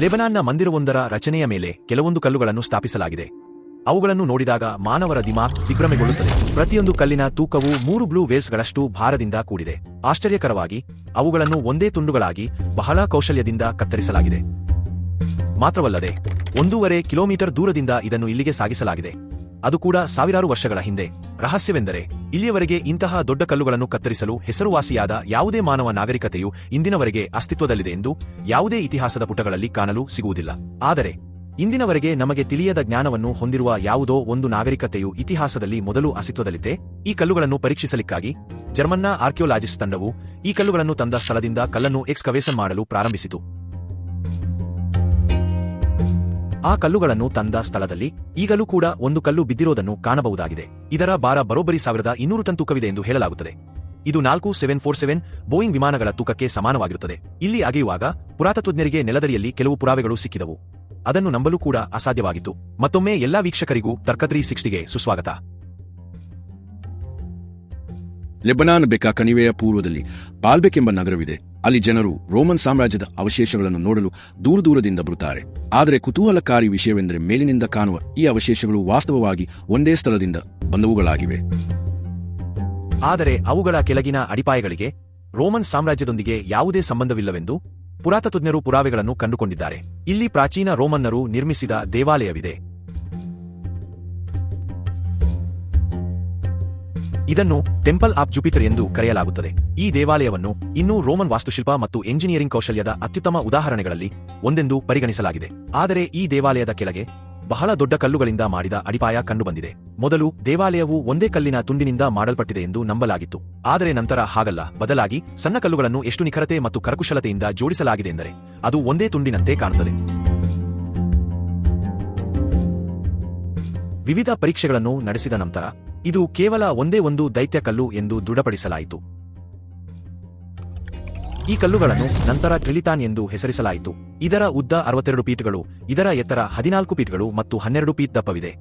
ಲೆಬನಾನ್ನ ಮಂದಿರವೊಂದರ ರಚನೆಯ ಮೇಲೆ ಕೆಲವೊಂದು ಕಲ್ಲುಗಳನ್ನು ಸ್ಥಾಪಿಸಲಾಗಿದೆ. ಅವುಗಳನ್ನು ನೋಡಿದಾಗ ಮಾನವರ ದಿಮಾಗ್ ದಿಗ್ಭ್ರಮೆಗೊಳ್ಳುತ್ತದೆ ಪ್ರತಿಯೊಂದು ಕಲ್ಲಿನ ತೂಕವು ಮೂರು ಬ್ಲೂ ವೇಲ್ಸ್ಗಳಷ್ಟು ಭಾರದಿಂದ ಕೂಡಿದೆ. ಆಶ್ಚರ್ಯಕರವಾಗಿ, ಅವುಗಳನ್ನು ಒಂದೇ ತುಂಡುಗಳಾಗಿ ಬಹಳ ಕೌಶಲ್ಯದಿಂದ ಕತ್ತರಿಸಲಾಗಿದೆ. ಮಾತ್ರವಲ್ಲದೆ, ಒಂದೂವರೆ ಕಿಲೋಮೀಟರ್ ದೂರದಿಂದ ಇದನ್ನು ಇಲ್ಲಿಗೆ ಸಾಗಿಸಲಾಗಿದೆ. ಅದು ಕೂಡ ಸಾವಿರಾರು ವರ್ಷಗಳ ಹಿಂದೆ. ರಹಸ್ಯವೆಂದರೆ, ಇಲ್ಲಿಯವರೆಗೆ ಇಂತಹ ದೊಡ್ಡ ಕಲ್ಲುಗಳನ್ನು ಕತ್ತರಿಸಲು ಹೆಸರುವಾಸಿಯಾದ ಯಾವುದೇ ಮಾನವ ನಾಗರಿಕತೆಯು ಇಂದಿನವರೆಗೆ ಅಸ್ತಿತ್ವದಲ್ಲಿದೆ ಎಂದು ಯಾವುದೇ ಇತಿಹಾಸದ ಪುಟಗಳಲ್ಲಿ ಕಾಣಲು ಸಿಗುವುದಿಲ್ಲ. ಆದರೆ, ಇಂದಿನವರೆಗೆ ನಮಗೆ ತಿಳಿಯದ ಜ್ಞಾನವನ್ನು ಹೊಂದಿರುವ ಯಾವುದೋ ಒಂದು ನಾಗರಿಕತೆಯು ಇತಿಹಾಸದಲ್ಲಿ ಮೊದಲು ಅಸ್ತಿತ್ವದಲ್ಲಿದೆ. ಈ ಕಲ್ಲುಗಳನ್ನು ಪರೀಕ್ಷಿಸಲಿಕ್ಕಾಗಿ ಜರ್ಮನ್ನ ಆರ್ಕಿಯೋಲಾಜಿಸ್ಟ್ ತಂಡವು ಈ ಕಲ್ಲುಗಳನ್ನು ತಂದ ಸ್ಥಳದಿಂದ ಕಲ್ಲನ್ನು ಎಕ್ಸ್ಕವೇಸನ್ ಮಾಡಲು ಪ್ರಾರಂಭಿಸಿತು. ಆ ಕಲ್ಲುಗಳನ್ನು ತಂದ ಸ್ಥಳದಲ್ಲಿ ಈಗಲೂ ಕೂಡ ಒಂದು ಕಲ್ಲು ಬಿದ್ದಿರೋದನ್ನು ಕಾಣಬಹುದಾಗಿದೆ. ಇದರ ಭಾರ ಬರೋಬ್ಬರಿ ಸಾವಿರದ ಇನ್ನೂರು ಟನ್ ತೂಕವಿದೆ ಎಂದು ಹೇಳಲಾಗುತ್ತದೆ. ಇದು ನಾಲ್ಕು ಸೆವೆನ್ ಫೋರ್ ಸೆವೆನ್ ಬೋಯಿಂಗ್ ವಿಮಾನಗಳ ತೂಕಕ್ಕೆ ಸಮಾನವಾಗಿರುತ್ತದೆ. ಇಲ್ಲಿ ಅಗೆಯುವಾಗ ಪುರಾತತ್ವಜ್ಞರಿಗೆ ನೆಲದರಿಯಲ್ಲಿ ಕೆಲವು ಪುರಾವೆಗಳು ಸಿಕ್ಕಿದವು. ಅದನ್ನು ನಂಬಲು ಕೂಡ ಅಸಾಧ್ಯವಾಗಿತ್ತು. ಮತ್ತೊಮ್ಮೆ ಎಲ್ಲಾ ವೀಕ್ಷಕರಿಗೂ ತರ್ಕತ್ರಿ ಸಿಕ್ಸ್ಟಿಗೆ ಸುಸ್ವಾಗತ. ಲೆಬನಾನ್ ಬೆಕ್ಕ ಕಣಿವೆಯ ಪೂರ್ವದಲ್ಲಿ ಬಾಲ್ಬೆಕ್ ಎಂಬ ನಗರವಿದೆ. ಅಲ್ಲಿ ಜನರು ರೋಮನ್ ಸಾಮ್ರಾಜ್ಯದ ಅವಶೇಷಗಳನ್ನು ನೋಡಲು ದೂರ ದೂರದಿಂದ ಬರುತ್ತಾರೆ. ಆದರೆ ಕುತೂಹಲಕಾರಿ ವಿಷಯವೆಂದರೆ ಮೇಲಿನಿಂದ ಕಾಣುವ ಈ ಅವಶೇಷಗಳು ವಾಸ್ತವವಾಗಿ ಒಂದೇ ಸ್ಥಳದಿಂದ ಬಂದವುಗಳಾಗಿವೆ. ಆದರೆ ಅವುಗಳ ಕೆಳಗಿನ ಅಡಿಪಾಯಗಳಿಗೆ ರೋಮನ್ ಸಾಮ್ರಾಜ್ಯದೊಂದಿಗೆ ಯಾವುದೇ ಸಂಬಂಧವಿಲ್ಲವೆಂದು ಪುರಾತತ್ವಜ್ಞರು ಪುರಾವೆಗಳನ್ನು ಕಂಡುಕೊಂಡಿದ್ದಾರೆ. ಇಲ್ಲಿ ಪ್ರಾಚೀನ ರೋಮನ್ನರು ನಿರ್ಮಿಸಿದ ದೇವಾಲಯವಿದೆ. ಇದನ್ನು ಟೆಂಪಲ್ ಆಫ್ ಜುಪಿಟರ್ ಎಂದು ಕರೆಯಲಾಗುತ್ತದೆ. ಈ ದೇವಾಲಯವನ್ನು ಇನ್ನೂ ರೋಮನ್ ವಾಸ್ತುಶಿಲ್ಪ ಮತ್ತು ಎಂಜಿನಿಯರಿಂಗ್ ಕೌಶಲ್ಯದ ಅತ್ಯುತ್ತಮ ಉದಾಹರಣೆಗಳಲ್ಲಿ ಒಂದೆಂದು ಪರಿಗಣಿಸಲಾಗಿದೆ. ಆದರೆ ಈ ದೇವಾಲಯದ ಕೆಳಗೆ ಬಹಳ ದೊಡ್ಡ ಕಲ್ಲುಗಳಿಂದ ಮಾಡಿದ ಅಡಿಪಾಯ ಕಂಡುಬಂದಿದೆ. ಮೊದಲು ದೇವಾಲಯವು ಒಂದೇ ಕಲ್ಲಿನ ತುಂಡಿನಿಂದ ಮಾಡಲ್ಪಟ್ಟಿದೆ ಎಂದು ನಂಬಲಾಗಿತ್ತು. ಆದರೆ ನಂತರ ಹಾಗಲ್ಲ. ಬದಲಾಗಿ ಸಣ್ಣ ಕಲ್ಲುಗಳನ್ನು ಎಷ್ಟು ನಿಖರತೆ ಮತ್ತು ಕರಕುಶಲತೆಯಿಂದ ಜೋಡಿಸಲಾಗಿದೆ ಎಂದರೆ ಅದು ಒಂದೇ ತುಂಡಿನಂತೆ ಕಾಣುತ್ತದೆ. ವಿವಿಧ ಪರೀಕ್ಷೆಗಳನ್ನು ನಡೆಸಿದ ನಂತರ ಇದು ಕೇವಲ ಒಂದೇ ಒಂದು ದೈತ್ಯ ಕಲ್ಲು ಎಂದು ದೃಢಪಡಿಸಲಾಯಿತು. ಈ ಕಲ್ಲುಗಳನ್ನು ನಂತರ ಟ್ರಿಲಿತಾನ್ ಎಂದು ಹೆಸರಿಸಲಾಯಿತು. ಇದರ ಉದ್ದ ಅರವತ್ತೆರಡು ಪೀಠಗಳು, ಇದರ ಎತ್ತರ ಹದಿನಾಲ್ಕು ಪೀಠಗಳು ಮತ್ತು ಹನ್ನೆರಡು ಪೀಠ ದಪ್ಪವಿದೆ.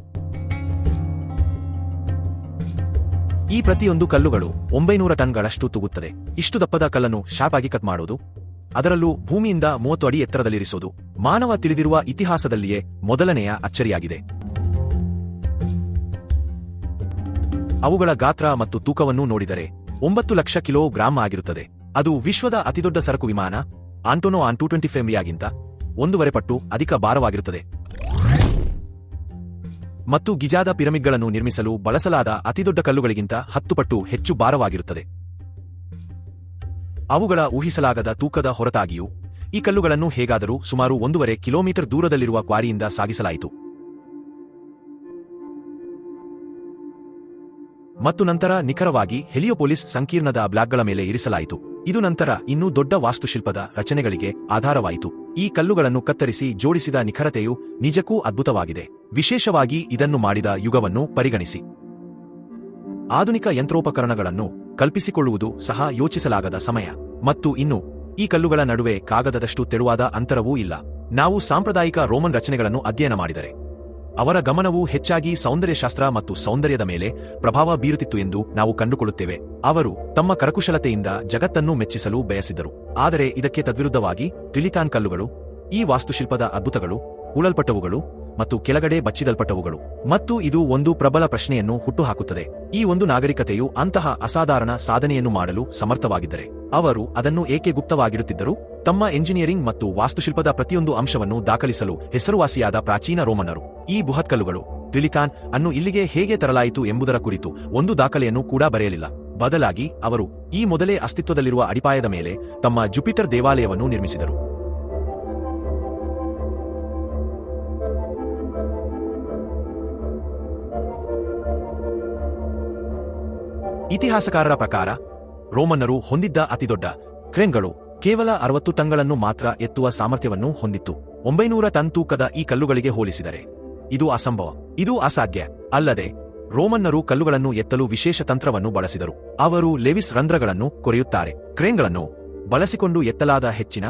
ಈ ಪ್ರತಿಯೊಂದು ಕಲ್ಲುಗಳು ಒಂಬೈನೂರ ಟನ್ಗಳಷ್ಟು ತೂಗುತ್ತದೆ. ಇಷ್ಟು ದಪ್ಪದ ಕಲ್ಲನ್ನು ಶಾಪಾಗಿ ಕಟ್ ಮಾಡುವುದು ಅದರಲ್ಲೂ ಭೂಮಿಯಿಂದ ಮೂವತ್ತು ಅಡಿ ಎತ್ತರದಲ್ಲಿರಿಸುವುದು ಮಾನವ ತಿಳಿದಿರುವ ಇತಿಹಾಸದಲ್ಲಿಯೇ ಮೊದಲನೆಯ ಅಚ್ಚರಿಯಾಗಿದೆ. ಅವುಗಳ ಗಾತ್ರ ಮತ್ತು ತೂಕವನ್ನು ನೋಡಿದರೆ ಒಂಬತ್ತು ಲಕ್ಷ ಕಿಲೋ ಗ್ರಾಂ ಆಗಿರುತ್ತದೆ. ಅದು ವಿಶ್ವದ ಅತಿದೊಡ್ಡ ಸರಕು ವಿಮಾನ, ಆಂಟೋನೋ ಆನ್ ಟೂ ಟ್ವೆಂಟಿ ಫೆಮಿಯಾಗಿಂತ ಒಂದೂವರೆ ಪಟ್ಟು ಅಧಿಕ ಭಾರವಾಗಿರುತ್ತದೆ. ಮತ್ತು ಗಿಜಾದ ಪಿರಮಿಡ್ಗಳನ್ನು ನಿರ್ಮಿಸಲು ಬಳಸಲಾದ ಅತಿದೊಡ್ಡ ಕಲ್ಲುಗಳಿಗಿಂತ ಹತ್ತು ಪಟ್ಟು ಹೆಚ್ಚು ಭಾರವಾಗಿರುತ್ತದೆ. ಅವುಗಳ ಊಹಿಸಲಾಗದ ತೂಕದ ಹೊರತಾಗಿಯೂ ಈ ಕಲ್ಲುಗಳನ್ನು ಹೇಗಾದರೂ ಸುಮಾರು ಒಂದೂವರೆ ಕಿಲೋಮೀಟರ್ ದೂರದಲ್ಲಿರುವ ಕ್ವಾರಿಯಿಂದ ಸಾಗಿಸಲಾಯಿತು. ಮತ್ತು ನಂತರ ನಿಖರವಾಗಿ ಹೆಲಿಯೋಪೊಲಿಸ್ ಸಂಕೀರ್ಣದ ಬ್ಲಾಕ್ಗಳ ಮೇಲೆ ಇರಿಸಲಾಯಿತು. ಇದು ನಂತರ ಇನ್ನೂ ದೊಡ್ಡ ವಾಸ್ತುಶಿಲ್ಪದ ರಚನೆಗಳಿಗೆ ಆಧಾರವಾಯಿತು. ಈ ಕಲ್ಲುಗಳನ್ನು ಕತ್ತರಿಸಿ ಜೋಡಿಸಿದ ನಿಖರತೆಯು ನಿಜಕ್ಕೂ ಅದ್ಭುತವಾಗಿದೆ. ವಿಶೇಷವಾಗಿ ಇದನ್ನು ಮಾಡಿದ ಯುಗವನ್ನು ಪರಿಗಣಿಸಿ. ಆಧುನಿಕ ಯಂತ್ರೋಪಕರಣಗಳನ್ನು ಕಲ್ಪಿಸಿಕೊಳ್ಳುವುದು ಸಹ ಯೋಚಿಸಲಾಗದ ಸಮಯ. ಮತ್ತು ಇನ್ನು, ಈ ಕಲ್ಲುಗಳ ನಡುವೆ ಕಾಗದದಷ್ಟು ತೆಳುವಾದ ಅಂತರವೂ ಇಲ್ಲ. ನಾವು ಸಾಂಪ್ರದಾಯಿಕ ರೋಮನ್ ರಚನೆಗಳನ್ನು ಅಧ್ಯಯನ ಮಾಡಿದರೆ. ಅವರ ಗಮನವು ಹೆಚ್ಚಾಗಿ ಸೌಂದರ್ಯಶಾಸ್ತ್ರ ಮತ್ತು ಸೌಂದರ್ಯದ ಮೇಲೆ ಪ್ರಭಾವ ಬೀರುತ್ತಿತ್ತು ಎಂದು ನಾವು ಕಂಡುಕೊಳ್ಳುತ್ತೇವೆ. ಅವರು ತಮ್ಮ ಕರಕುಶಲತೆಯಿಂದ ಜಗತ್ತನ್ನು ಮೆಚ್ಚಿಸಲು ಬಯಸಿದರು. ಆದರೆ ಇದಕ್ಕೆ ತದ್ವಿರುದ್ಧವಾಗಿ ಟ್ರಿಲಿತಾನ್ ಕಲ್ಲುಗಳು ಈ ವಾಸ್ತುಶಿಲ್ಪದ ಅದ್ಭುತಗಳು, ಹೂಳಲ್ಪಟ್ಟವುಗಳು ಮತ್ತು ಕೆಳಗಡೆ ಬಚ್ಚಿದಲ್ಪಟ್ಟವುಗಳು. ಮತ್ತು ಇದು ಒಂದು ಪ್ರಬಲ ಪ್ರಶ್ನೆಯನ್ನು ಹುಟ್ಟುಹಾಕುತ್ತದೆ. ಈ ಒಂದು ನಾಗರಿಕತೆಯು ಅಂತಹ ಅಸಾಧಾರಣ ಸಾಧನೆಯನ್ನು ಮಾಡಲು ಸಮರ್ಥವಾಗಿದ್ದರೆ, ಅವರು ಅದನ್ನು ಏಕೆ ಗುಪ್ತವಾಗಿಡುತ್ತಿದ್ದರು? ತಮ್ಮ ಎಂಜಿನಿಯರಿಂಗ್ ಮತ್ತು ವಾಸ್ತುಶಿಲ್ಪದ ಪ್ರತಿಯೊಂದು ಅಂಶವನ್ನು ದಾಖಲಿಸಲು ಹೆಸರುವಾಸಿಯಾದ ಪ್ರಾಚೀನ ರೋಮನ್ನರು ಈ ಬೃಹತ್ಕಲ್ಲುಗಳು ಟ್ರಿಲಿಥಾನ್ ಅನ್ನು ಇಲ್ಲಿಗೆ ಹೇಗೆ ತರಲಾಯಿತು ಎಂಬುದರ ಕುರಿತು ಒಂದು ದಾಖಲೆಯನ್ನು ಕೂಡ ಬರೆಯಲಿಲ್ಲ. ಬದಲಾಗಿ, ಅವರು ಈ ಮೊದಲೇ ಅಸ್ತಿತ್ವದಲ್ಲಿರುವ ಅಡಿಪಾಯದ ಮೇಲೆ ತಮ್ಮ ಜುಪಿಟರ್ ದೇವಾಲಯವನ್ನು ನಿರ್ಮಿಸಿದರು. ಇತಿಹಾಸಕಾರರ ಪ್ರಕಾರ, ರೋಮನ್ನರು ಹೊಂದಿದ್ದ ಅತಿದೊಡ್ಡ ಕ್ರೇನ್ಗಳು ಕೇವಲ ಅರವತ್ತು ಟನ್ಗಳನ್ನು ಮಾತ್ರ ಎತ್ತುವ ಸಾಮರ್ಥ್ಯವನ್ನು ಹೊಂದಿತ್ತು. ಒಂಬೈನೂರ ಟನ್ ತೂಕದ ಈ ಕಲ್ಲುಗಳಿಗೆ ಹೋಲಿಸಿದರೆ ಇದು ಅಸಂಭವ. ಇದು ಅಸಾಧ್ಯ. ಅಲ್ಲದೆ, ರೋಮನ್ನರು ಕಲ್ಲುಗಳನ್ನು ಎತ್ತಲು ವಿಶೇಷ ತಂತ್ರವನ್ನು ಬಳಸಿದರು. ಅವರು ಲೆವಿಸ್ ರಂಧ್ರಗಳನ್ನು ಕೊರೆಯುತ್ತಾರೆ. ಕ್ರೇನ್ಗಳನ್ನು ಬಳಸಿಕೊಂಡು ಎತ್ತಲಾದ ಹೆಚ್ಚಿನ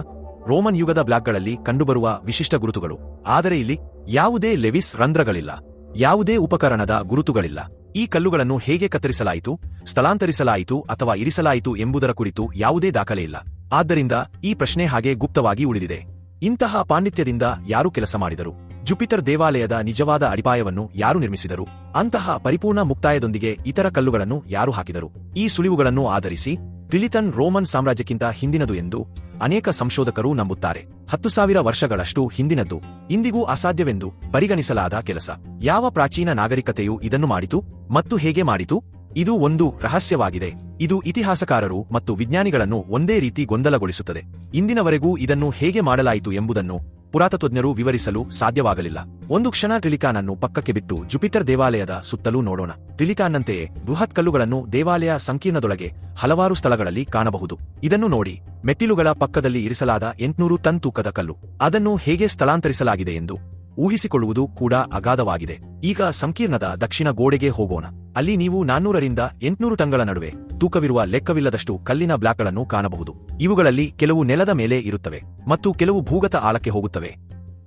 ರೋಮನ್ ಯುಗದ ಬ್ಲಾಕ್ಗಳಲ್ಲಿ ಕಂಡುಬರುವ ವಿಶಿಷ್ಟ ಗುರುತುಗಳು. ಆದರೆ ಇಲ್ಲಿ ಯಾವುದೇ ಲೆವಿಸ್ ರಂಧ್ರಗಳಿಲ್ಲ. ಯಾವುದೇ ಉಪಕರಣದ ಗುರುತುಗಳಿಲ್ಲ. ಈ ಕಲ್ಲುಗಳನ್ನು ಹೇಗೆ ಕತ್ತರಿಸಲಾಯಿತು, ಸ್ಥಳಾಂತರಿಸಲಾಯಿತು ಅಥವಾ ಇರಿಸಲಾಯಿತು ಎಂಬುದರ ಕುರಿತು ಯಾವುದೇ ದಾಖಲೆ ಇಲ್ಲ. ಆದ್ದರಿಂದ ಈ ಪ್ರಶ್ನೆ ಹಾಗೆ ಗುಪ್ತವಾಗಿ ಉಳಿದಿದೆ. ಇಂತಹ ಪಾಂಡಿತ್ಯದಿಂದ ಯಾರು ಕೆಲಸ ಮಾಡಿದರು? ಜುಪಿಟರ್ ದೇವಾಲಯದ ನಿಜವಾದ ಅಡಿಪಾಯವನ್ನು ಯಾರು ನಿರ್ಮಿಸಿದರು? ಅಂತಹ ಪರಿಪೂರ್ಣ ಮುಕ್ತಾಯದೊಂದಿಗೆ ಇತರ ಕಲ್ಲುಗಳನ್ನು ಯಾರು ಹಾಕಿದರು? ಈ ಸುಳಿವುಗಳನ್ನು ಆಧರಿಸಿ ಟ್ರಿಲಿತನ್ ರೋಮನ್ ಸಾಮ್ರಾಜ್ಯಕ್ಕಿಂತ ಹಿಂದಿನದು ಎಂದು ಅನೇಕ ಸಂಶೋಧಕರು ನಂಬುತ್ತಾರೆ. ಹತ್ತು ಸಾವಿರ ವರ್ಷಗಳಷ್ಟು ಹಿಂದಿನದ್ದು, ಇಂದಿಗೂ ಅಸಾಧ್ಯವೆಂದು ಪರಿಗಣಿಸಲಾದ ಕೆಲಸ. ಯಾವ ಪ್ರಾಚೀನ ನಾಗರಿಕತೆಯು ಇದನ್ನು ಮಾಡಿತು ಮತ್ತು ಹೇಗೆ ಮಾಡಿತು? ಇದು ಒಂದು ರಹಸ್ಯವಾಗಿದೆ. ಇದು ಇತಿಹಾಸಕಾರರು ಮತ್ತು ವಿಜ್ಞಾನಿಗಳನ್ನು ಒಂದೇ ರೀತಿ ಗೊಂದಲಗೊಳಿಸುತ್ತದೆ. ಇಂದಿನವರೆಗೂ ಇದನ್ನು ಹೇಗೆ ಮಾಡಲಾಯಿತು ಎಂಬುದನ್ನು ಪುರಾತತ್ವಜ್ಞರು ವಿವರಿಸಲು ಸಾಧ್ಯವಾಗಲಿಲ್ಲ. ಒಂದು ಕ್ಷಣ ಟ್ರಿಲಿಕಾನನ್ನು ಪಕ್ಕಕ್ಕೆ ಬಿಟ್ಟು ಜುಪಿಟರ್ ದೇವಾಲಯದ ಸುತ್ತಲೂ ನೋಡೋಣ. ಟ್ರಿಲಿಕಾನ್ನಂತೆಯೇ ಬೃಹತ್ ಕಲ್ಲುಗಳನ್ನು ದೇವಾಲಯ ಸಂಕೀರ್ಣದೊಳಗೆ ಹಲವಾರು ಸ್ಥಳಗಳಲ್ಲಿ ಕಾಣಬಹುದು. ಇದನ್ನು ನೋಡಿ ಮೆಟ್ಟಿಲುಗಳ ಪಕ್ಕದಲ್ಲಿ ಇರಿಸಲಾದ ಎಂಟುನೂರು ಟನ್ ತೂಕದ ಕಲ್ಲು. ಅದನ್ನು ಹೇಗೆ ಸ್ಥಳಾಂತರಿಸಲಾಗಿದೆ ಎಂದು ಊಹಿಸಿಕೊಳ್ಳುವುದು ಕೂಡ ಅಗಾಧವಾಗಿದೆ. ಈಗ ಸಂಕೀರ್ಣದ ದಕ್ಷಿಣ ಗೋಡೆಗೆ ಹೋಗೋಣ. ಅಲ್ಲಿ ನೀವು ನಾನ್ನೂರರಿಂದ ಎಂಟುನೂರು ಟನ್ಗಳ ನಡುವೆ ತೂಕವಿರುವ ಲೆಕ್ಕವಿಲ್ಲದಷ್ಟು ಕಲ್ಲಿನ ಬ್ಲಾಕ್ಗಳನ್ನು ಕಾಣಬಹುದು. ಇವುಗಳಲ್ಲಿ ಕೆಲವು ನೆಲದ ಮೇಲೆ ಇರುತ್ತವೆ ಮತ್ತು ಕೆಲವು ಭೂಗತ ಆಳಕ್ಕೆ ಹೋಗುತ್ತವೆ.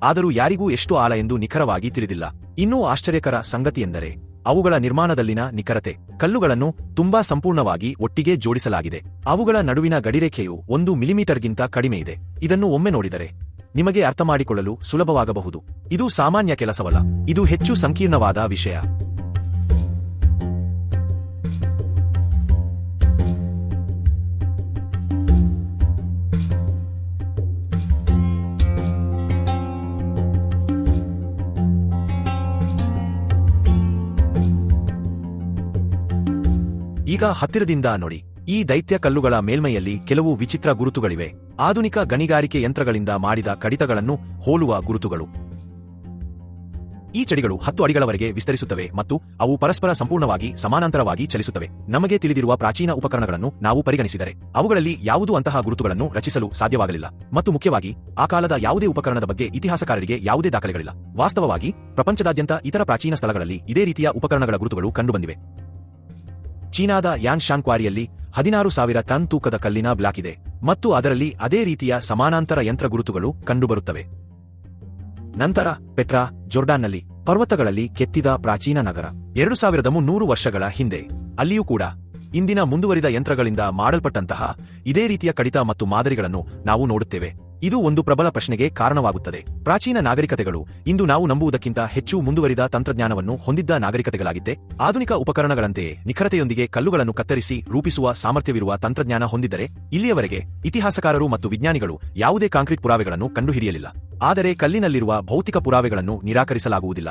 ಆದರೂ ಯಾರಿಗೂ ಎಷ್ಟು ಆಳ ಎಂದು ನಿಖರವಾಗಿ ತಿಳಿದಿಲ್ಲ. ಇನ್ನೂ ಆಶ್ಚರ್ಯಕರ ಸಂಗತಿಯೆಂದರೆ, ಅವುಗಳ ನಿರ್ಮಾಣದಲ್ಲಿನ ನಿಖರತೆ, ಕಲ್ಲುಗಳನ್ನು ತುಂಬಾ ಸಂಪೂರ್ಣವಾಗಿ ಒಟ್ಟಿಗೆ ಜೋಡಿಸಲಾಗಿದೆ. ಅವುಗಳ ನಡುವಿನ ಗಡಿರೇಖೆಯು ಒಂದು ಮಿಲಿಮೀಟರ್ಗಿಂತ ಕಡಿಮೆಯಿದೆ ಇದನ್ನು ಒಮ್ಮೆ ನೋಡಿದರೆ ನಿಮಗೆ ಅರ್ಥಮಾಡಿಕೊಳ್ಳಲು ಸುಲಭವಾಗಬಹುದು. ಇದು ಸಾಮಾನ್ಯ ಕೆಲಸವಲ್ಲ. ಇದು ಹೆಚ್ಚು ಸಂಕೀರ್ಣವಾದ ವಿಷಯ. ಈಗ ಹತ್ತಿರದಿಂದ ನೋಡಿ. ಈ ದೈತ್ಯ ಕಲ್ಲುಗಳ ಮೇಲ್ಮೈಯಲ್ಲಿ ಕೆಲವು ವಿಚಿತ್ರ ಗುರುತುಗಳಿವೆ. ಆಧುನಿಕ ಗಣಿಗಾರಿಕೆ ಯಂತ್ರಗಳಿಂದ ಮಾಡಿದ ಕಡಿತಗಳನ್ನು ಹೋಲುವ ಗುರುತುಗಳು. ಈ ಚಡಿಗಳು ಹತ್ತು ಅಡಿಗಳವರೆಗೆ ವಿಸ್ತರಿಸುತ್ತವೆ ಮತ್ತು ಅವು ಪರಸ್ಪರ ಸಂಪೂರ್ಣವಾಗಿ ಸಮಾನಾಂತರವಾಗಿ ಚಲಿಸುತ್ತವೆ. ನಮಗೆ ತಿಳಿದಿರುವ ಪ್ರಾಚೀನ ಉಪಕರಣಗಳನ್ನು ನಾವು ಪರಿಗಣಿಸಿದರೆ, ಅವುಗಳಲ್ಲಿ ಯಾವುದೂ ಅಂತಹ ಗುರುತುಗಳನ್ನು ರಚಿಸಲು ಸಾಧ್ಯವಾಗಲಿಲ್ಲ. ಮತ್ತು ಮುಖ್ಯವಾಗಿ, ಆ ಕಾಲದ ಯಾವುದೇ ಉಪಕರಣದ ಬಗ್ಗೆ ಇತಿಹಾಸಕಾರರಿಗೆ ಯಾವುದೇ ದಾಖಲೆಗಳಿಲ್ಲ. ವಾಸ್ತವವಾಗಿ, ಪ್ರಪಂಚದಾದ್ಯಂತ ಇತರ ಪ್ರಾಚೀನ ಸ್ಥಳಗಳಲ್ಲಿ ಇದೇ ರೀತಿಯ ಉಪಕರಣಗಳ ಗುರುತುಗಳು ಕಂಡುಬಂದಿವೆ. ಚೀನಾದ ಯಾನ್ ಶಾನ್ ಕ್ವಾರಿಯಲ್ಲಿ ಹದಿನಾರು ಸಾವಿರ ಟನ್ ತೂಕದ ಕಲ್ಲಿನ ಬ್ಲಾಕ್ ಇದೆ ಮತ್ತು ಅದರಲ್ಲಿ ಅದೇ ರೀತಿಯ ಸಮಾನಾಂತರ ಯಂತ್ರ ಗುರುತುಗಳು ಕಂಡುಬರುತ್ತವೆ. ನಂತರ ಪೆಟ್ರಾ, ಜೋರ್ಡಾನ್ನಲ್ಲಿ ಪರ್ವತಗಳಲ್ಲಿ ಕೆತ್ತಿದ ಪ್ರಾಚೀನ ನಗರ. ಎರಡು ಸಾವಿರದ ಮುನ್ನೂರು ವರ್ಷಗಳ ಹಿಂದೆ, ಅಲ್ಲಿಯೂ ಕೂಡ ಇಂದಿನ ಮುಂದುವರಿದ ಯಂತ್ರಗಳಿಂದ ಮಾಡಲ್ಪಟ್ಟಂತಹ ಇದೇ ರೀತಿಯ ಕಡಿತ ಮತ್ತು ಮಾದರಿಗಳನ್ನು ನಾವು ನೋಡುತ್ತೇವೆ. ಇದು ಒಂದು ಪ್ರಬಲ ಪ್ರಶ್ನೆಗೆ ಕಾರಣವಾಗುತ್ತದೆ. ಪ್ರಾಚೀನ ನಾಗರಿಕತೆಗಳು ಇಂದು ನಾವು ನಂಬುವುದಕ್ಕಿಂತ ಹೆಚ್ಚು ಮುಂದುವರಿದ ತಂತ್ರಜ್ಞಾನವನ್ನು ಹೊಂದಿದ್ದ ನಾಗರಿಕತೆಗಳಾಗಿದ್ದೆ. ಆಧುನಿಕ ಉಪಕರಣಗಳಂತೆಯೇ ನಿಖರತೆಯೊಂದಿಗೆ ಕಲ್ಲುಗಳನ್ನು ಕತ್ತರಿಸಿ ರೂಪಿಸುವ ಸಾಮರ್ಥ್ಯವಿರುವ ತಂತ್ರಜ್ಞಾನ ಹೊಂದಿದ್ದರೆ, ಇಲ್ಲಿಯವರೆಗೆ ಇತಿಹಾಸಕಾರರು ಮತ್ತು ವಿಜ್ಞಾನಿಗಳು ಯಾವುದೇ ಕಾಂಕ್ರೀಟ್ ಪುರಾವೆಗಳನ್ನು ಕಂಡುಹಿಡಿಯಲಿಲ್ಲ. ಆದರೆ ಕಲ್ಲಿನಲ್ಲಿರುವ ಭೌತಿಕ ಪುರಾವೆಗಳನ್ನು ನಿರಾಕರಿಸಲಾಗುವುದಿಲ್ಲ.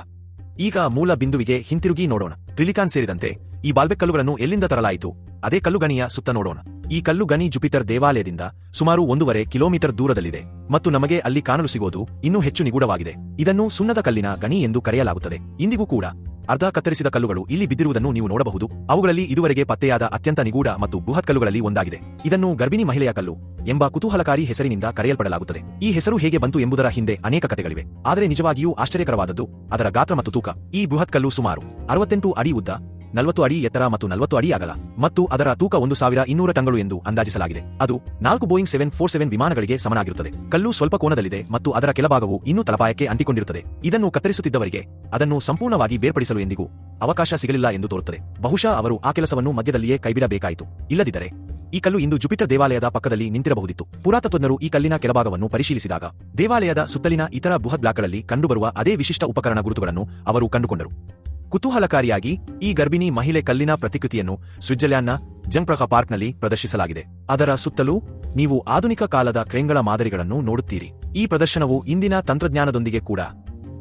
ಈಗ ಮೂಲ ಬಿಂದುವಿಗೆ ಹಿಂತಿರುಗಿ ನೋಡೋಣ. ಟ್ರಿಲಿಕಾನ್ ಸೇರಿದಂತೆ ಈ ಬಾಲ್ಬೆಕ್ ಕಲ್ಲುಗಳನ್ನು ಎಲ್ಲಿಂದ ತರಲಾಯಿತು? ಅದೇ ಕಲ್ಲುಗಣಿಯ ಸುತ್ತ ನೋಡೋಣ. ಈ ಕಲ್ಲು ಗಣಿ ಜುಪಿಟರ್ ದೇವಾಲಯದಿಂದ ಸುಮಾರು ಒಂದೂವರೆ ಕಿಲೋಮೀಟರ್ ದೂರದಲ್ಲಿದೆ ಮತ್ತು ನಮಗೆ ಅಲ್ಲಿ ಕಾಣಲು ಸಿಗೋದು ಇನ್ನೂ ಹೆಚ್ಚು ನಿಗೂಢವಾಗಿದೆ. ಇದನ್ನು ಸುಣ್ಣದ ಕಲ್ಲಿನ ಗಣಿ ಎಂದು ಕರೆಯಲಾಗುತ್ತದೆ. ಇಂದಿಗೂ ಕೂಡ ಅರ್ಧ ಕತ್ತರಿಸಿದ ಕಲ್ಲುಗಳು ಇಲ್ಲಿ ಬಿದ್ದಿರುವುದನ್ನು ನೀವು ನೋಡಬಹುದು. ಅವುಗಳಲ್ಲಿ ಇದುವರೆಗೆ ಪತ್ತೆಯಾದ ಅತ್ಯಂತ ನಿಗೂಢ ಮತ್ತು ಬೃಹತ್ ಕಲ್ಲುಗಳಲ್ಲಿ ಒಂದಾಗಿದೆ. ಇದನ್ನು ಗರ್ಭಿಣಿ ಮಹಿಳೆಯ ಕಲ್ಲು ಎಂಬ ಕುತೂಹಲಕಾರಿ ಹೆಸರಿನಿಂದ ಕರೆಯಲ್ಪಡಲಾಗುತ್ತದೆ. ಈ ಹೆಸರು ಹೇಗೆ ಬಂತು ಎಂಬುದರ ಹಿಂದೆ ಅನೇಕ ಕಥೆಗಳಿವೆ. ಆದರೆ ನಿಜವಾಗಿಯೂ ಆಶ್ಚರ್ಯಕರವಾದದ್ದು ಅದರ ಗಾತ್ರ ಮತ್ತು ತೂಕ. ಈ ಬೃಹತ್ ಕಲ್ಲು ಸುಮಾರು ಅರವತ್ತೆಂಟು ಅಡಿ ಉದ್ದ ನಲವತ್ತು ಅಡಿ ಎತ್ತರ ಮತ್ತು ನಲವತ್ತು ಅಡಿ ಅಗಲ ಮತ್ತು ಅದರ ತೂಕ ಒಂದು ಸಾವಿರ ಇನ್ನೂರ ಟನ್ಗಳು ಎಂದು ಅಂದಾಜಿಸಲಾಗಿದೆ. ಅದು ನಾಲ್ಕು ಬೋಯಿಂಗ್ ಸೆವೆನ್ ಫೋರ್ ಸೆವೆನ್ ವಿಮಾನಗಳಿಗೆ ಸಮನಾಗಿರುತ್ತದೆ. ಕಲ್ಲು ಸ್ವಲ್ಪ ಕೋನದಲ್ಲಿದೆ ಮತ್ತು ಅದರ ಕೆಲಭಾಗವು ಇನ್ನೂ ತಲಪಾಯಕ್ಕೆ ಅಂಟಿಕೊಂಡಿರುತ್ತದೆ. ಇದನ್ನು ಕತ್ತರಿಸುತ್ತಿದ್ದವರಿಗೆ ಅದನ್ನು ಸಂಪೂರ್ಣವಾಗಿ ಬೇರ್ಪಡಿಸಲು ಎಂದಿಗೂ ಅವಕಾಶ ಸಿಗಲಿಲ್ಲ ಎಂದು ತೋರುತ್ತದೆ. ಬಹುಶಃ ಅವರು ಆ ಕೆಲಸವನ್ನು ಮಧ್ಯದಲ್ಲಿಯೇ ಕೈಬಿಡಬೇಕಾಯಿತು. ಇಲ್ಲದಿದ್ದರೆ ಈ ಕಲ್ಲು ಇಂದು ಜುಪಿಟರ್ ದೇವಾಲಯದ ಪಕ್ಕದಲ್ಲಿ ನಿಂತಿರಬಹುದಿತ್ತು. ಪುರಾತತ್ವಜ್ಞರು ಈ ಕಲ್ಲಿನ ಕೆಳಭಾಗವನ್ನು ಪರಿಶೀಲಿಸಿದಾಗ ದೇವಾಲಯದ ಸುತ್ತಲಿನ ಇತರ ಬೃಹತ್ ಬ್ಲಾಕ್ಗಳಲ್ಲಿ ಕಂಡುಬರುವ ಅದೇ ವಿಶಿಷ್ಟ ಉಪಕರಣ ಗುರುತುಗಳನ್ನು ಅವರು ಕಂಡುಕೊಂಡರು. ಕುತೂಹಲಕಾರಿಯಾಗಿ ಈ ಗರ್ಭಿಣಿ ಮಹಿಳೆ ಕಲ್ಲಿನ ಪ್ರತಿಕೃತಿಯನ್ನು ಸ್ವಿಟ್ಜರ್ಲ್ಯಾಂಡ್ನ ಜಂಗ್ಪ್ರಹ ಪಾರ್ಕ್ನಲ್ಲಿ ಪ್ರದರ್ಶಿಸಲಾಗಿದೆ. ಅದರ ಸುತ್ತಲೂ ನೀವು ಆಧುನಿಕ ಕಾಲದ ಕ್ರೇಂಗಳ ಮಾದರಿಗಳನ್ನು ನೋಡುತ್ತೀರಿ. ಈ ಪ್ರದರ್ಶನವು ಇಂದಿನ ತಂತ್ರಜ್ಞಾನದೊಂದಿಗೆ ಕೂಡ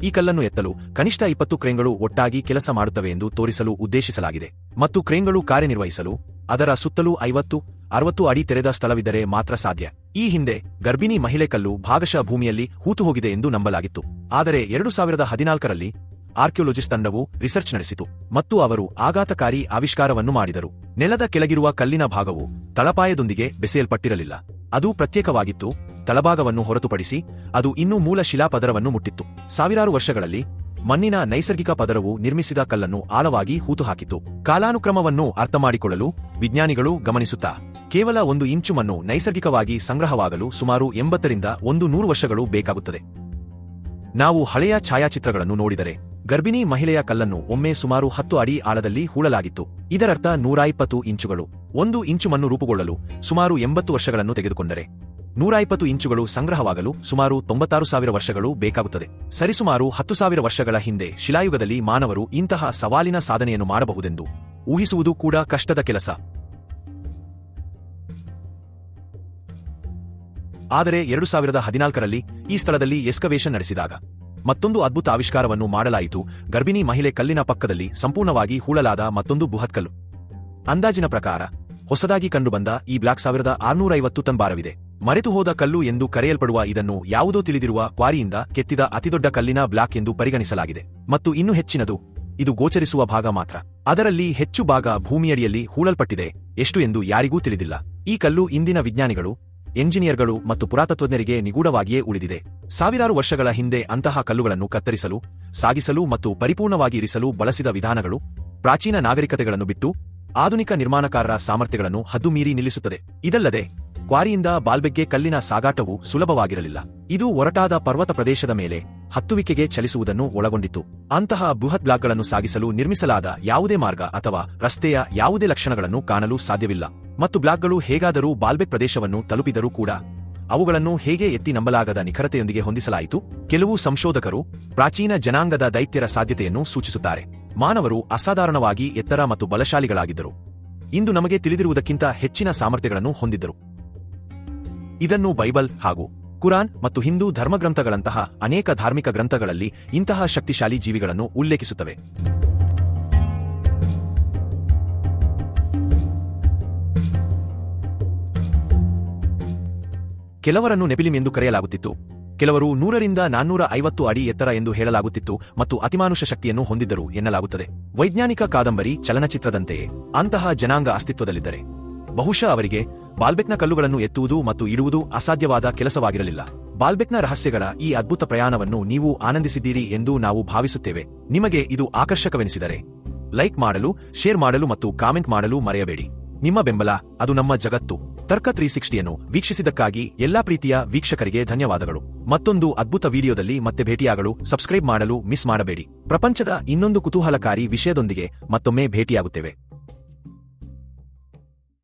ಈ ಕಲ್ಲನ್ನು ಎತ್ತಲು ಕನಿಷ್ಠ ಇಪ್ಪತ್ತು ಕ್ರೇಂಗಳು ಒಟ್ಟಾಗಿ ಕೆಲಸ ಮಾಡುತ್ತವೆ ಎಂದು ತೋರಿಸಲು ಉದ್ದೇಶಿಸಲಾಗಿದೆ. ಮತ್ತು ಕ್ರೇಂಗಳು ಕಾರ್ಯನಿರ್ವಹಿಸಲು ಅದರ ಸುತ್ತಲೂ ಐವತ್ತು, ಅರವತ್ತು ಅಡಿ ತೆರೆದ ಸ್ಥಳವಿದ್ದರೆ ಮಾತ್ರ ಸಾಧ್ಯ. ಈ ಹಿಂದೆ ಗರ್ಭಿಣಿ ಮಹಿಳೆ ಕಲ್ಲು ಭಾಗಶಃ ಭೂಮಿಯಲ್ಲಿ ಹೂತು ಹೋಗಿದೆ ಎಂದು ನಂಬಲಾಗಿತ್ತು. ಆದರೆ ಎರಡು ಸಾವಿರದ ಹದಿನಾಲ್ಕರಲ್ಲಿ ಆರ್ಕಿಯೋಲಜಿಸ್ಟ್ ತಂಡವು ರಿಸರ್ಚ್ ನಡೆಸಿತು ಮತ್ತು ಅವರು ಆಘಾತಕಾರಿ ಆವಿಷ್ಕಾರವನ್ನು ಮಾಡಿದರು. ನೆಲದ ಕೆಳಗಿರುವ ಕಲ್ಲಿನ ಭಾಗವು ತಳಪಾಯದೊಂದಿಗೆ ಬೆಸೆಯಲ್ಪಟ್ಟಿರಲಿಲ್ಲ. ಅದು ಪ್ರತ್ಯೇಕವಾಗಿತ್ತು, ತಳಭಾಗವನ್ನು ಹೊರತುಪಡಿಸಿ ಅದು ಇನ್ನೂ ಮೂಲ ಶಿಲಾಪದರವನ್ನು ಮುಟ್ಟಿತ್ತು. ಸಾವಿರಾರು ವರ್ಷಗಳಲ್ಲಿ, ಮಣ್ಣಿನ ನೈಸರ್ಗಿಕ ಪದರವು ನಿರ್ಮಿಸಿದ ಕಲ್ಲನ್ನು ಆಳವಾಗಿ ಹೂತುಹಾಕಿತು. ಕಾಲಾನುಕ್ರಮವನ್ನು ಅರ್ಥಮಾಡಿಕೊಳ್ಳಲು ವಿಜ್ಞಾನಿಗಳು ಗಮನಿಸುತ್ತಾ, ಕೇವಲ ಒಂದು ಇಂಚು ಮಣ್ಣು ನೈಸರ್ಗಿಕವಾಗಿ ಸಂಗ್ರಹವಾಗಲು ಸುಮಾರು ಎಂಬತ್ತರಿಂದ ಒಂದು ನೂರು ವರ್ಷಗಳು ಬೇಕಾಗುತ್ತದೆ. ನಾವು ಹಳೆಯ ಛಾಯಾಚಿತ್ರಗಳನ್ನು ನೋಡಿದರೆ ಗರ್ಭಿಣಿ ಮಹಿಳೆಯ ಕಲ್ಲನ್ನು ಒಮ್ಮೆ ಸುಮಾರು ಹತ್ತು ಅಡಿ ಆಳದಲ್ಲಿ ಹೂಳಲಾಗಿತ್ತು. ಇದರರ್ಥ ನೂರ ಇಪ್ಪತ್ತು ಇಂಚುಗಳು. ಒಂದು ಇಂಚು ಮಣ್ಣು ರೂಪುಗೊಳ್ಳಲು ಸುಮಾರು ಎಂಬತ್ತು ವರ್ಷಗಳನ್ನು ತೆಗೆದುಕೊಂಡರೆ. ನೂರ ಇಪ್ಪತ್ತು ಇಂಚುಗಳು ಸಂಗ್ರಹವಾಗಲು ಸುಮಾರು ತೊಂಬತ್ತಾರು ಸಾವಿರ ವರ್ಷಗಳು ಬೇಕಾಗುತ್ತದೆ. ಸರಿಸುಮಾರು ಹತ್ತು ಸಾವಿರ ವರ್ಷಗಳ ಹಿಂದೆ ಶಿಲಾಯುಗದಲ್ಲಿ ಮಾನವರು ಇಂತಹ ಸವಾಲಿನ ಸಾಧನೆಯನ್ನು ಮಾಡಬಹುದೆಂದು ಊಹಿಸುವುದು ಕೂಡ ಕಷ್ಟದ ಕೆಲಸ. ಆದರೆ ಎರಡು ಸಾವಿರದ ಹದಿನಾಲ್ಕರಲ್ಲಿ ಈ ಸ್ಥಳದಲ್ಲಿ ಎಸ್ಕವೇಷನ್ ನಡೆಸಿದಾಗ ಮತ್ತೊಂದು ಅದ್ಭುತ ಆವಿಷ್ಕಾರವನ್ನು ಮಾಡಲಾಯಿತು. ಗರ್ಭಿಣಿ ಮಹಿಳೆ ಕಲ್ಲಿನ ಪಕ್ಕದಲ್ಲಿ ಸಂಪೂರ್ಣವಾಗಿ ಹೂಳಲಾದ ಮತ್ತೊಂದು ಬೃಹತ್ಕಲ್ಲು ಅಂದಾಜಿನ ಪ್ರಕಾರ, ಹೊಸದಾಗಿ ಕಂಡುಬಂದ ಈ ಬ್ಲಾಕ್ ಸಾವಿರದ ಆರುನೂರೈವತ್ತು ಟನ್ ಕಲ್ಲು ಎಂದು ಕರೆಯಲ್ಪಡುವ ಇದನ್ನು ಯಾವುದೋ ತಿಳಿದಿರುವ ಕ್ವಾರಿಯಿಂದ ಕೆತ್ತಿದ ಅತಿದೊಡ್ಡ ಕಲ್ಲಿನ ಬ್ಲಾಕ್ ಎಂದು ಪರಿಗಣಿಸಲಾಗಿದೆ. ಮತ್ತು ಇನ್ನೂ ಹೆಚ್ಚಿನದು, ಇದು ಗೋಚರಿಸುವ ಭಾಗ ಮಾತ್ರ. ಅದರಲ್ಲಿ ಹೆಚ್ಚು ಭಾಗ ಭೂಮಿಯಡಿಯಲ್ಲಿ ಹೂಳಲ್ಪಟ್ಟಿದೆ. ಎಷ್ಟು ಎಂದು ಯಾರಿಗೂ ತಿಳಿದಿಲ್ಲ. ಈ ಕಲ್ಲು ಇಂದಿನ ವಿಜ್ಞಾನಿಗಳು ಎಂಜಿನಿಯರ್ಗಳು ಮತ್ತು ಪುರಾತತ್ವಜ್ಞರಿಗೆ ನಿಗೂಢವಾಗಿಯೇ ಉಳಿದಿದೆ. ಸಾವಿರಾರು ವರ್ಷಗಳ ಹಿಂದೆ ಅಂತಹ ಕಲ್ಲುಗಳನ್ನು ಕತ್ತರಿಸಲು, ಸಾಗಿಸಲು ಮತ್ತು ಪರಿಪೂರ್ಣವಾಗಿ ಇರಿಸಲು ಬಳಸಿದ ವಿಧಾನಗಳು, ಪ್ರಾಚೀನ ನಾಗರಿಕತೆಗಳನ್ನು ಬಿಟ್ಟು ಆಧುನಿಕ ನಿರ್ಮಾಣಕಾರರ ಸಾಮರ್ಥ್ಯಗಳನ್ನು ಹದ್ದುಮೀರಿ ನಿಲ್ಲಿಸುತ್ತದೆ. ಇದಲ್ಲದೆ, ಕ್ವಾರಿಯಿಂದ ಬಾಲ್ಬೆಗ್ಗೆ ಕಲ್ಲಿನ ಸಾಗಾಟವು ಸುಲಭವಾಗಿರಲಿಲ್ಲ. ಇದು ಒರಟಾದ ಪರ್ವತ ಪ್ರದೇಶದ ಮೇಲೆ ಹತ್ತುವಿಕೆಗೆ ಚಲಿಸುವುದನ್ನು ಒಳಗೊಂಡಿತ್ತು ಅಂತಹ ಬೃಹತ್ ಬ್ಲಾಕ್ಗಳನ್ನು ಸಾಗಿಸಲು ನಿರ್ಮಿಸಲಾದ ಯಾವುದೇ ಮಾರ್ಗ ಅಥವಾ ರಸ್ತೆಯ ಯಾವುದೇ ಲಕ್ಷಣಗಳನ್ನು ಕಾಣಲು ಸಾಧ್ಯವಿಲ್ಲ. ಮತ್ತು ಬ್ಲಾಕ್ಗಳು ಹೇಗಾದರೂ ಬಾಲ್ಬೆಕ್ ಪ್ರದೇಶವನ್ನು ತಲುಪಿದರೂ ಕೂಡ ಅವುಗಳನ್ನು ಹೇಗೆ ಎತ್ತಿ ನಂಬಲಾಗದ ನಿಖರತೆಯೊಂದಿಗೆ ಹೊಂದಿಸಲಾಯಿತು, ಕೆಲವು ಸಂಶೋಧಕರು ಪ್ರಾಚೀನ ಜನಾಂಗದ ದೈತ್ಯರ ಸಾಧ್ಯತೆಯನ್ನು ಸೂಚಿಸುತ್ತಾರೆ. ಮಾನವರು ಅಸಾಧಾರಣವಾಗಿ ಎತ್ತರ ಮತ್ತು ಬಲಶಾಲಿಗಳಾಗಿದ್ದರು. ಇಂದು ನಮಗೆ ತಿಳಿದಿರುವುದಕ್ಕಿಂತ ಹೆಚ್ಚಿನ ಸಾಮರ್ಥ್ಯಗಳನ್ನು ಹೊಂದಿದ್ದರು. ಇದನ್ನು ಬೈಬಲ್ ಹಾಗೂ ಕುರಾನ್ ಮತ್ತು ಹಿಂದೂ ಧರ್ಮಗ್ರಂಥಗಳಂತಹ ಅನೇಕ ಧಾರ್ಮಿಕ ಗ್ರಂಥಗಳಲ್ಲಿ ಇಂತಹ ಶಕ್ತಿಶಾಲಿ ಜೀವಿಗಳನ್ನು ಉಲ್ಲೇಖಿಸುತ್ತವೆ. ಕೆಲವರನ್ನು ನೆಪಿಲಿಂ ಎಂದು ಕರೆಯಲಾಗುತ್ತಿತ್ತು. ಕೆಲವರು ನೂರರಿಂದ ನಾನ್ನೂರ ಐವತ್ತು ಅಡಿ ಎತ್ತರ ಎಂದು ಹೇಳಲಾಗುತ್ತಿತ್ತು ಮತ್ತು ಅತಿಮಾನುಷ ಶಕ್ತಿಯನ್ನು ಹೊಂದಿದ್ದರು ಎನ್ನಲಾಗುತ್ತದೆ. ವೈಜ್ಞಾನಿಕ ಕಾದಂಬರಿ ಚಲನಚಿತ್ರದಂತೆಯೇ ಅಂತಹ ಜನಾಂಗ ಅಸ್ತಿತ್ವದಲ್ಲಿದ್ದರೆ. ಬಹುಶಃ ಅವರಿಗೆ ಬಾಲ್ಬೆಕ್ನ ಕಲ್ಲುಗಳನ್ನು ಎತ್ತುವುದು ಮತ್ತು ಇಡುವುದು ಅಸಾಧ್ಯವಾದ ಕೆಲಸವಾಗಿರಲಿಲ್ಲ. ಬಾಲ್ಬೆಕ್ನ ರಹಸ್ಯಗಳ ಈ ಅದ್ಭುತ ಪ್ರಯಾಣವನ್ನು ನೀವು ಆನಂದಿಸಿದ್ದೀರಿ ಎಂದು ನಾವು ಭಾವಿಸುತ್ತೇವೆ. ನಿಮಗೆ ಇದು ಆಕರ್ಷಕವೆನಿಸಿದರೆ, ಲೈಕ್ ಮಾಡಲು, ಶೇರ್ ಮಾಡಲು ಮತ್ತು ಕಾಮೆಂಟ್ ಮಾಡಲು ಮರೆಯಬೇಡಿ. ನಿಮ್ಮ ಬೆಂಬಲ, ಅದು ನಮ್ಮ ಜಗತ್ತು. ತರ್ಕ ತ್ರೀ ಸಿಕ್ಸ್ಟಿಯನ್ನು ವೀಕ್ಷಿಸಿದ್ದಕ್ಕಾಗಿ ಎಲ್ಲಾ ಪ್ರೀತಿಯ ವೀಕ್ಷಕರಿಗೆ ಧನ್ಯವಾದಗಳು. ಮತ್ತೊಂದು ಅದ್ಭುತ ವಿಡಿಯೋದಲ್ಲಿ ಮತ್ತೆ ಭೇಟಿಯಾಗಲು, ಸಬ್ಸ್ಕ್ರೈಬ್ ಮಾಡಲು ಮಿಸ್ ಮಾಡಬೇಡಿ. ಪ್ರಪಂಚದ ಇನ್ನೊಂದು ಕುತೂಹಲಕಾರಿ ವಿಷಯದೊಂದಿಗೆ ಮತ್ತೊಮ್ಮೆ ಭೇಟಿಯಾಗುತ್ತೇವೆ.